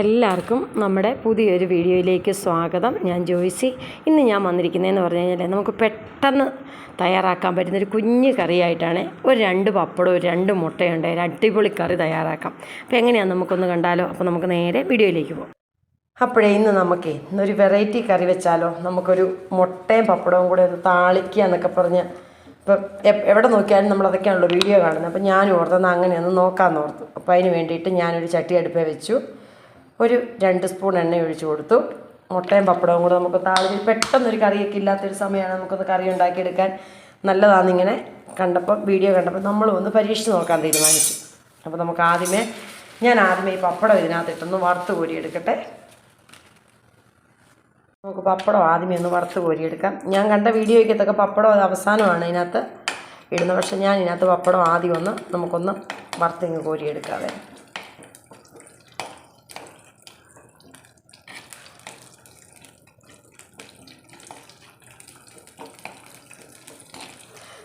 എല്ലാവർക്കും നമ്മുടെ പുതിയൊരു വീഡിയോയിലേക്ക് സ്വാഗതം. ഞാൻ ജോയ്സി. ഇന്ന് ഞാൻ വന്നിരിക്കുന്നതെന്ന് പറഞ്ഞു കഴിഞ്ഞാൽ നമുക്ക് പെട്ടെന്ന് തയ്യാറാക്കാൻ പറ്റുന്ന ഒരു കുഞ്ഞ് കറിയായിട്ടാണ് ഒരു രണ്ട് പപ്പടവും രണ്ട് മുട്ടയുണ്ട്. ഒരു അടിപൊളി കറി തയ്യാറാക്കാം. അപ്പോൾ എങ്ങനെയാണ് നമുക്കൊന്ന് കണ്ടാലോ? അപ്പോൾ നമുക്ക് നേരെ വീഡിയോയിലേക്ക് പോകാം. അപ്പോഴേ ഇന്ന് നമുക്ക് ഇന്നൊരു വെറൈറ്റി കറി വെച്ചാലോ? നമുക്കൊരു മുട്ടയും പപ്പടവും കൂടെ ഒന്ന് താളിക്കുക എന്നൊക്കെ പറഞ്ഞ് ഇപ്പം എവിടെ നോക്കിയാലും നമ്മൾ അതൊക്കെയാണല്ലോ വീഡിയോ കാണുന്നത്. അപ്പം ഞാൻ ഓർത്തെന്ന് അങ്ങനെയൊന്ന് നോക്കാമെന്ന് ഓർത്തു. അപ്പോൾ അതിന് വേണ്ടിയിട്ട് ഞാനൊരു ചട്ടി അടുപ്പേ വെച്ചു. ഒരു രണ്ട് സ്പൂൺ എണ്ണ ഒഴിച്ച് കൊടുത്തു. മുട്ടയും പപ്പടവും കൂടെ നമുക്ക് താളിൽ പെട്ടെന്നൊരു കറിയൊക്കെ ഇല്ലാത്തൊരു സമയമാണ് നമുക്കൊന്ന് കറി ഉണ്ടാക്കിയെടുക്കാൻ. നല്ലതാണെന്നിങ്ങനെ കണ്ടപ്പോൾ വീഡിയോ കണ്ടപ്പോൾ നമ്മളും ഒന്ന് പരീക്ഷിച്ച് നോക്കാൻ തീരുമാനിച്ചു. അപ്പോൾ നമുക്ക് ആദ്യമേ ഞാൻ ആദ്യമേ ഈ പപ്പടം ഇതിനകത്തിട്ടൊന്ന് വറുത്ത് കോരിയെടുക്കട്ടെ. നമുക്ക് പപ്പടം ആദ്യമേ ഒന്ന് വറുത്ത് കോരിയെടുക്കാം. ഞാൻ കണ്ട വീഡിയോയ്ക്കത്തൊക്കെ പപ്പടം അത് അവസാനമാണ് ഇതിനകത്ത് ഇടുന്നത്. പക്ഷേ ഞാൻ ഇതിനകത്ത് പപ്പടം ആദ്യം ഒന്ന് നമുക്കൊന്ന് വറുത്തിങ്ങ് കോരിയെടുക്കാതെ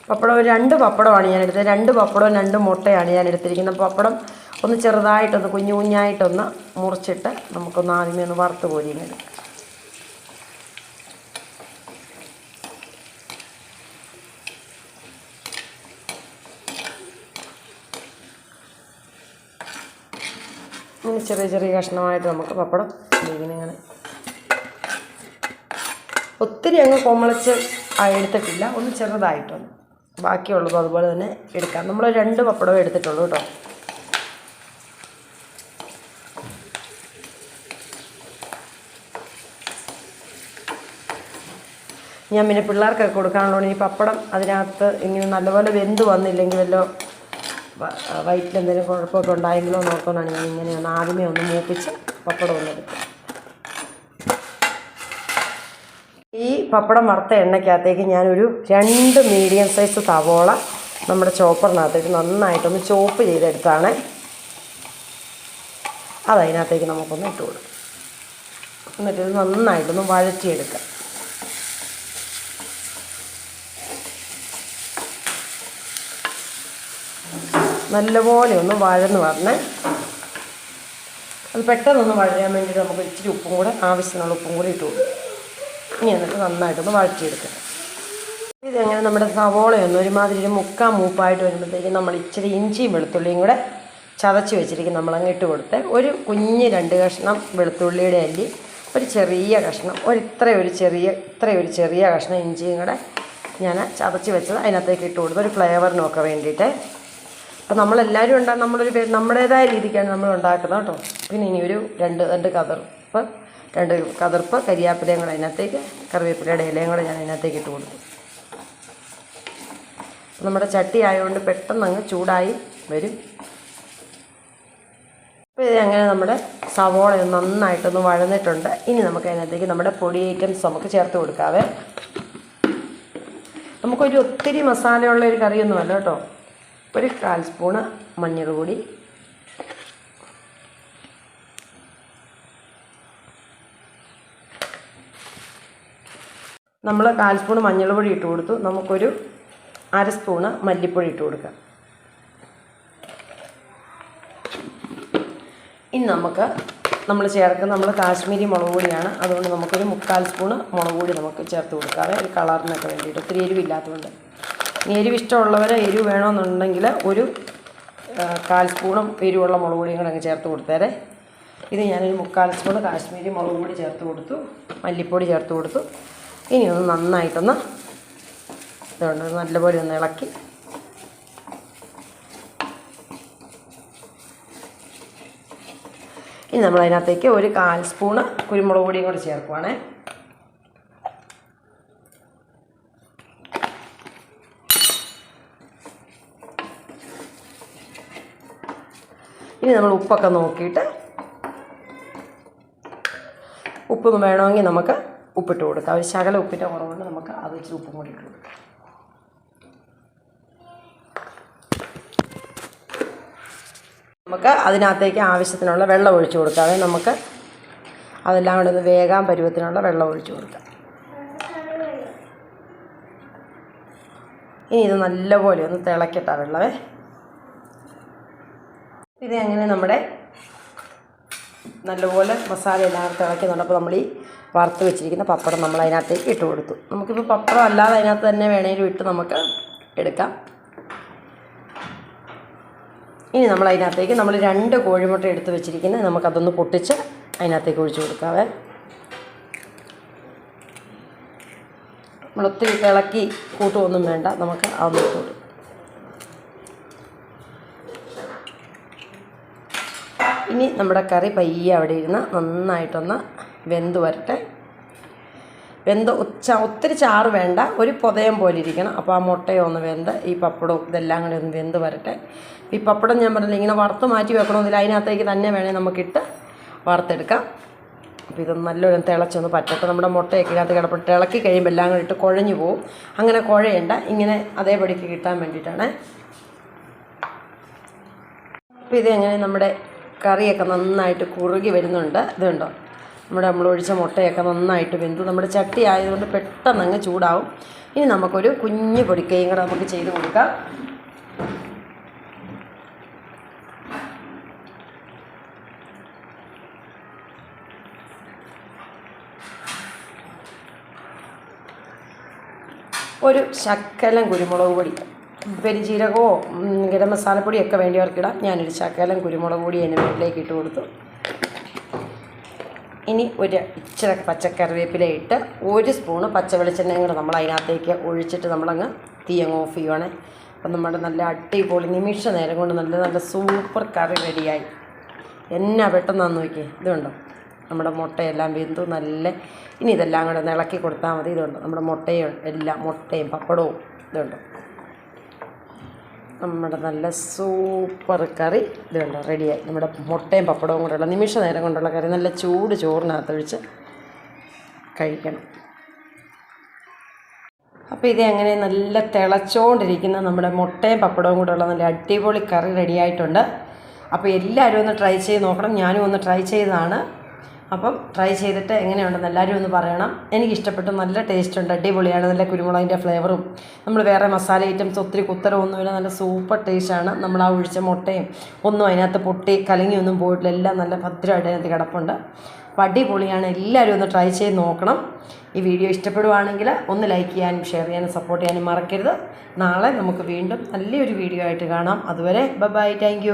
പപ്പടം രണ്ട് പപ്പടമാണ് ഞാൻ എടുത്തത്. രണ്ട് പപ്പടവും രണ്ട് മുട്ടയാണ് ഞാൻ എടുത്തിരിക്കുന്നത്. പപ്പടം ഒന്ന് ചെറുതായിട്ടൊന്ന് കുഞ്ഞു കുഞ്ഞായിട്ടൊന്ന് മുറിച്ചിട്ട് നമുക്കൊന്ന് ആദ്യമേ ഒന്ന് വറുത്ത് കോരിയെടുക്കാം ഇങ്ങനെ ചെറിയ ചെറിയ കഷ്ണമായിട്ട് നമുക്ക് പപ്പടം ഇങ്ങനെ ഒത്തിരി അങ്ങ് കൊമളച്ച് എടുത്തിട്ടില്ല. ഒന്ന് ചെറുതായിട്ടൊന്ന്. ബാക്കിയുള്ളത് അതുപോലെ തന്നെ എടുക്കാം. നമ്മൾ രണ്ട് പപ്പടവും എടുത്തിട്ടുള്ളൂ കേട്ടോ. ഞാൻ പിന്നെ പിള്ളേർക്കൊക്കെ കൊടുക്കാനുള്ളതുകൊണ്ട് ഈ പപ്പടം അതിനകത്ത് ഇങ്ങനെ നല്ലപോലെ വെന്ത് വന്നില്ലെങ്കിൽ വല്ലോ വയറ്റിൽ കുഴപ്പമൊക്കെ ഉണ്ടായെങ്കിലോ നോക്കുന്നതാണ് ഞാൻ ഇങ്ങനെ ഒന്ന് ആദ്യമേ ഒന്ന് മൂപ്പിച്ച് പപ്പടം ഒന്ന് എടുക്കും ഈ പപ്പടം വറുത്ത എണ്ണയ്ക്കകത്തേക്ക് ഞാനൊരു രണ്ട് മീഡിയം സൈസ് സവോള നമ്മുടെ ചോപ്പറിനകത്തേക്ക് നന്നായിട്ടൊന്ന് ചോപ്പ് ചെയ്തെടുത്താണ്. അതതിനകത്തേക്ക് നമുക്കൊന്ന് ഇട്ട് കൊടുക്കാം. എന്നിട്ട് ഇത് നന്നായിട്ടൊന്ന് വഴറ്റിയെടുക്കാം. നല്ലപോലെ ഒന്ന് വഴന്ന് വരണേ. അത് പെട്ടെന്നൊന്ന് വഴയാൻ വേണ്ടിയിട്ട് നമുക്ക് ഇച്ചിരി ഉപ്പും കൂടെ ആവശ്യത്തിനുള്ള ഉപ്പും കൂടി ഇട്ട് കൊടുക്കും. ഇനി എന്നിട്ട് നന്നായിട്ടൊന്ന് വഴറ്റിയെടുക്കുക. ഇതെങ്ങനെ നമ്മുടെ സവോളയൊന്ന് ഒരുമാതിരി ഒരു മുക്കാൽ മൂപ്പായിട്ട് വരുമ്പോഴത്തേക്കും നമ്മൾ ഇച്ചിരി ഇഞ്ചിയും വെളുത്തുള്ളിയും കൂടെ ചതച്ച് വെച്ചിരിക്കും നമ്മളങ്ങ് ഇട്ട് കൊടുത്ത്. ഒരു കുഞ്ഞ് രണ്ട് കഷ്ണം വെളുത്തുള്ളിയുടെ അല്ലി ഒരു ചെറിയ കഷ്ണം ഒരു ഇത്ര ഒരു ചെറിയ ഇത്രയൊരു ചെറിയ കഷ്ണം ഇഞ്ചിയും കൂടെ ഞാൻ ചതച്ച് വെച്ചത് അതിനകത്തേക്ക് ഇട്ട് കൊടുത്തു ഒരു ഫ്ലേവറിനൊക്കെ വേണ്ടിയിട്ട്. അപ്പോൾ നമ്മളെല്ലാവരും ഉണ്ടാകും നമ്മളൊരു നമ്മുടേതായ രീതിക്കാണ് നമ്മൾ ഉണ്ടാക്കുന്നത് കേട്ടോ. പിന്നെ ഇനി ഒരു രണ്ട് രണ്ട് കതിർപ്പ് രണ്ട് കതിർപ്പ് കരിയാപ്പിലയും കൂടെ അതിനകത്തേക്ക് കറിവേപ്പിലയുടെ ഇലയും കൂടെ ഞാൻ അതിനകത്തേക്ക് ഇട്ട് കൊടുത്തു നമ്മുടെ ചട്ടി ആയതുകൊണ്ട് പെട്ടെന്ന് അങ്ങ് ചൂടായി വരും. അപ്പോൾ ഇത് അങ്ങനെ നമ്മുടെ സവോള നന്നായിട്ടൊന്ന് വഴന്നിട്ടുണ്ട്. ഇനി നമുക്ക് അതിനകത്തേക്ക് നമ്മുടെ പൊടി ഐറ്റംസ് നമുക്ക് ചേർത്ത് കൊടുക്കാവേ. നമുക്കൊരു ഒത്തിരി മസാലയുള്ള ഒരു കറിയൊന്നുമല്ല കേട്ടോ. ഒരു കാൽ സ്പൂണ് മഞ്ഞൾ പൊടി നമ്മൾ കാൽ സ്പൂൺ മഞ്ഞൾപ്പൊടി പൊടി ഇട്ട് കൊടുത്തു. നമുക്കൊരു അര സ്പൂണ് മല്ലിപ്പൊടി ഇട്ട് കൊടുക്കാം. ഇനി നമുക്ക് നമ്മൾ ചേർക്കുന്ന നമ്മൾ കാശ്മീരി മുളക് പൊടിയാണ്. അതുകൊണ്ട് നമുക്കൊരു മുക്കാൽ സ്പൂണ് മുളക് പൊടി നമുക്ക് ചേർത്ത് കൊടുക്കാതെ ഒരു കളറിനൊക്കെ വേണ്ടിയിട്ട്. ഒത്തിരി എരിവില്ലാത്തതുകൊണ്ട് ഇനി എരിവ് ഇഷ്ടമുള്ളവർ എരിവ് വേണമെന്നുണ്ടെങ്കിൽ ഒരു കാൽ സ്പൂണും എരിവുള്ള മുളക് പൊടിയും കൂടെ അങ്ങ് ചേർത്ത് കൊടുത്തേരെ. ഇത് ഞാനൊരു മുക്കാൽ സ്പൂണ് കാശ്മീരി മുളക് പൊടി ചേർത്ത് കൊടുത്തു. മല്ലിപ്പൊടി ചേർത്ത് കൊടുത്തു. ഇനി ഒന്ന് നന്നായിട്ടൊന്ന് ഇതുകൊണ്ട് നല്ലപോലെ ഒന്ന് ഇളക്കി. ഇനി നമ്മൾ അതിനകത്തേക്ക് ഒരു കാൽ സ്പൂണ് കുരുമുളക് പൊടിയും കൂടി ചേർക്കുവാണേ. ഇനി നമ്മൾ ഉപ്പൊക്കെ നോക്കിയിട്ട് ഉപ്പ് വേണമെങ്കിൽ നമുക്ക് ഉപ്പിട്ട് കൊടുക്കുക ഒരു ശകല ഉപ്പിന്റെ കുറവുണ്ട് നമുക്ക് അത് ഇച്ചിരി ഉപ്പും കൂടി ഇട്ട് കൊടുക്കാം. നമുക്ക് അതിനകത്തേക്ക് ആവശ്യത്തിനുള്ള വെള്ളം ഒഴിച്ചു കൊടുക്കാതെ നമുക്ക് അതെല്ലാം കൂടെ ഒന്ന് വേഗം പരുവത്തിനുള്ള വെള്ളം ഒഴിച്ചു കൊടുക്കുക ഇനി ഇത് നല്ലപോലെ ഒന്ന് തിളക്കട്ട വെള്ളമേ. ഇത് അങ്ങനെ നമ്മുടെ നല്ലപോലെ മസാല എല്ലാം തിളയ്ക്കുന്നുണ്ട് അപ്പോൾ നമ്മൾ ഈ വറുത്ത് വെച്ചിരിക്കുന്ന പപ്പടം നമ്മൾ അതിനകത്തേക്ക് ഇട്ട് കൊടുത്തു. നമുക്കിപ്പോൾ പപ്പടം അല്ലാതെ അതിനകത്ത് തന്നെ വേണേലും ഇട്ട് നമുക്ക് എടുക്കാം. ഇനി നമ്മൾ അതിനകത്തേക്ക് നമ്മൾ രണ്ട് കോഴിമുട്ട എടുത്ത് വെച്ചിരിക്കുന്നത് നമുക്കതൊന്ന് പൊട്ടിച്ച് അതിനകത്തേക്ക് ഒഴിച്ചു കൊടുക്കാവേ. നമ്മൾ ഒത്തിരി ഇളക്കി കൂട്ടുമൊന്നും വേണ്ട. നമുക്ക് അതൊന്ന് കൂട്ടും ഇനി നമ്മുടെ കറി പയ്യെ അവിടെ ഇരുന്ന് നന്നായിട്ടൊന്ന് വെന്ത് വരട്ടെ. വെന്ത് ഉച്ച ഒത്തിരി ചാറ് വേണ്ട. ഒരു പുതയം പോലെ ഇരിക്കണം. അപ്പോൾ ആ മുട്ടയോ ഒന്ന് വെന്ത് ഈ പപ്പടവും ഇതെല്ലാം കൂടി ഒന്ന് വെന്ത് വരട്ടെ. ഈ പപ്പടം ഞാൻ പറഞ്ഞില്ല ഇങ്ങനെ വറുത്ത് മാറ്റി വെക്കണമെന്നില്ല അതിനകത്തേക്ക് തന്നെ വേണേൽ നമുക്കിട്ട് വറുത്തെടുക്കാം. അപ്പോൾ ഇതൊന്ന് നല്ലൊരു തിളച്ചൊന്ന് പറ്റട്ടെ. നമ്മുടെ മുട്ടയൊക്കെ ഇതിനകത്ത് കിടപ്പം തിളക്കി കഴിയുമ്പോൾ എല്ലാം കൂടി ഇട്ട് കുഴഞ്ഞു പോവും. അങ്ങനെ കുഴയണ്ട. ഇങ്ങനെ അതേപടിക്ക് കിട്ടാൻ വേണ്ടിയിട്ടാണ്. അപ്പോൾ ഇത് എങ്ങനെ നമ്മുടെ കറിയൊക്കെ നന്നായിട്ട് കുറുകി വരുന്നുണ്ട്. ഇതുണ്ടോ നമ്മുടെ നമ്മൾ ഒഴിച്ച മുട്ടയൊക്കെ നന്നായിട്ട് വെന്തു. നമ്മുടെ ചട്ടി ആയതുകൊണ്ട് പെട്ടെന്ന് അങ്ങ് ചൂടാവും. ഇനി നമുക്കൊരു കുഞ്ഞു പൊടിക്കയും കൂടെ നമുക്ക് ചെയ്ത് കൊടുക്കാം. ഒരു ശക്കലം കുരുമുളക് പൊടി. പെരിജീരകമോ ഗരം മസാലപ്പൊടിയൊക്കെ വേണ്ടിയവർക്കിടാം ഞാനൊരു ശക്കലം കുരുമുളക് പൊടി അതിന് മുകളിലേക്ക് ഇട്ട് കൊടുത്തു. ഇനി ഒരു ഇച്ചിരി പച്ചക്കറിവേപ്പില ഇട്ട് ഒരു സ്പൂണ് പച്ച വെളിച്ചെണ്ണയും കൂടെ നമ്മൾ അതിനകത്തേക്ക് ഒഴിച്ചിട്ട് നമ്മളങ്ങ് തീ അങ്ങ് ഓഫ് ചെയ്യുവാണേ. അപ്പം നമ്മുടെ നല്ല അടിപൊളി നിമിഷ നേരം കൊണ്ട് നല്ല നല്ല സൂപ്പർ കറി റെഡിയായി. എന്നാ പെട്ടെന്നാന്ന് നോക്കി ഇതുണ്ടോ നമ്മുടെ മുട്ടയെല്ലാം വെന്തു നല്ല ഇനി ഇതെല്ലാം കൂടെ ഒന്ന് ഇളക്കി കൊടുത്താൽ മതി. ഇതുണ്ട് നമ്മുടെ മുട്ടയും എല്ലാം മുട്ടയും പപ്പടവും ഇതുണ്ട് നമ്മുടെ നല്ല സൂപ്പർ കറി. ഇതുണ്ട് റെഡിയായി. നമ്മുടെ മുട്ടയും പപ്പടവും കൂടെയുള്ള നിമിഷ നേരം കൊണ്ടുള്ള കറി. നല്ല ചൂട് ചോറിനകത്തൊഴിച്ച് കഴിക്കണം. അപ്പോൾ ഇത് അങ്ങനെ നല്ല തിളച്ചുകൊണ്ടിരിക്കുന്ന നമ്മുടെ മുട്ടയും പപ്പടവും കൂടെയുള്ള നല്ല അടിപൊളി കറി റെഡിയായിട്ടുണ്ട്. അപ്പോൾ എല്ലാവരും ഒന്ന് ട്രൈ ചെയ്ത് നോക്കണം. ഞാനും ഒന്ന് ട്രൈ ചെയ്തതാണ്. അപ്പം ട്രൈ ചെയ്തിട്ട് എങ്ങനെയുണ്ടെന്ന് എല്ലാവരും ഒന്ന് പറയണം. എനിക്ക് ഇഷ്ടപ്പെട്ടു നല്ല ടേസ്റ്റ് ഉണ്ട് അടിപൊളിയാണ്. നല്ല കുരുമുളകിന്റെ ഫ്ലേവറും നമ്മൾ വേറെ മസാല ഐറ്റംസ് ഒത്തിരി കുത്തരമൊന്നുമില്ല നല്ല സൂപ്പർ ടേസ്റ്റാണ് നമ്മൾ ആ ഒഴിച്ച മുട്ടയും ഒന്നും അതിനകത്ത് പൊട്ടി കലങ്ങിയൊന്നും പോയിട്ടില്ല. എല്ലാം നല്ല ഭദ്രമായിട്ട് അതിനകത്ത് കിടപ്പുണ്ട്. അപ്പോൾ അടിപൊളിയാണ്. എല്ലാവരും ഒന്ന് ട്രൈ ചെയ്ത് നോക്കണം. ഈ വീഡിയോ ഇഷ്ടപ്പെടുവാണെങ്കിൽ ഒന്ന് ലൈക്ക് ചെയ്യാനും ഷെയർ ചെയ്യാനും സപ്പോർട്ട് ചെയ്യാനും മറക്കരുത്. നാളെ നമുക്ക് വീണ്ടും നല്ലൊരു വീഡിയോ ആയിട്ട് കാണാം. അതുവരെ ബൈ താങ്ക്